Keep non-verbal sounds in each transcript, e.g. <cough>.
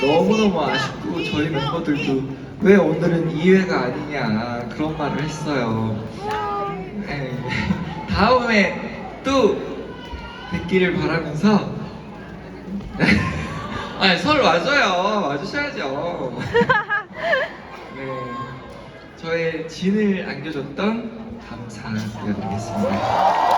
너무너무 아쉽고 저희 멤버들도 왜 오늘은 2회가 아니냐 그런 말을 했어요. 에이, 다음에 또 뵙기를 바라면서 <laughs> 아니 설 와줘요 와주셔야죠. 네, 저의 진을 안겨줬던 감사 드리겠습니다.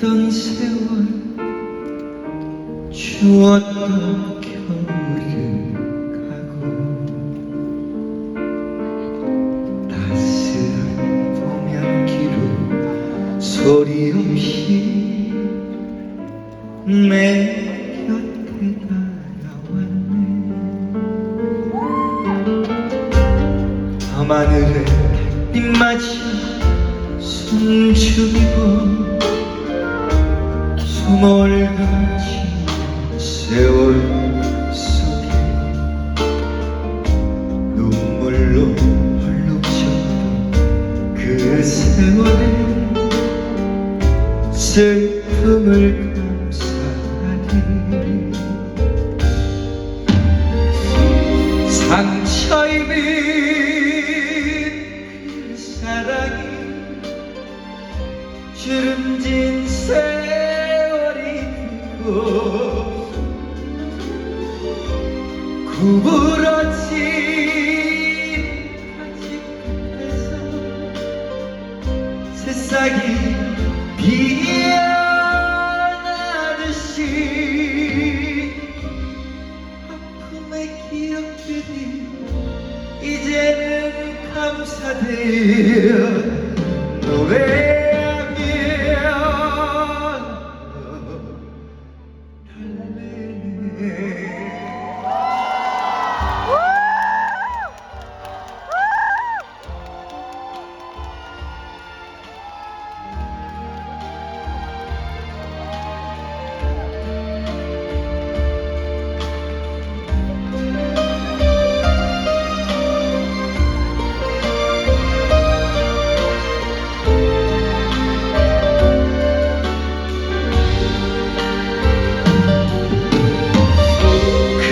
아팠던 세월 추웠던 겨울을 가고 따스한 봄 향기로 소리 없이 내 곁에 날아왔네. 밤하늘에 빛맞이 숨죽이고 수몰같이 세월 속에 눈물로 헐룩졌던 그 세월에 슬픔을 감싸리 상처 입은 구부러진 가지 끝에서 새싹이 피어나듯이 아픔의 기억들이 이제는 감사되어 노래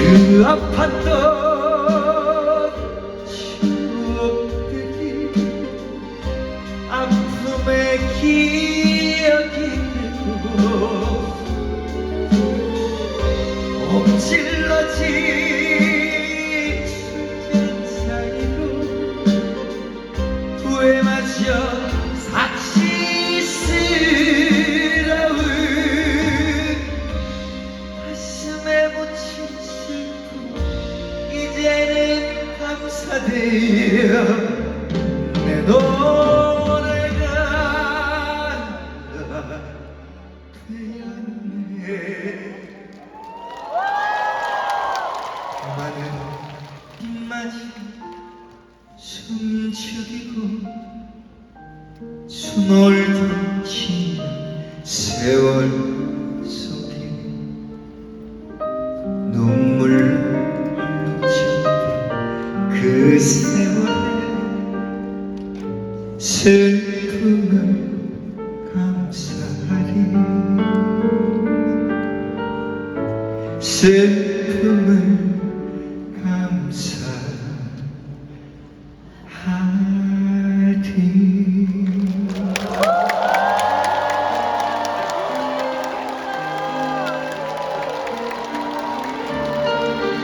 그 아팠던 추억들이 아픔의 기 수몰던 긴 세월 속에 묻혔던 그 세월에 슬픔을 감사하리. 슬픔을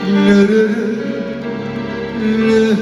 lürü lürü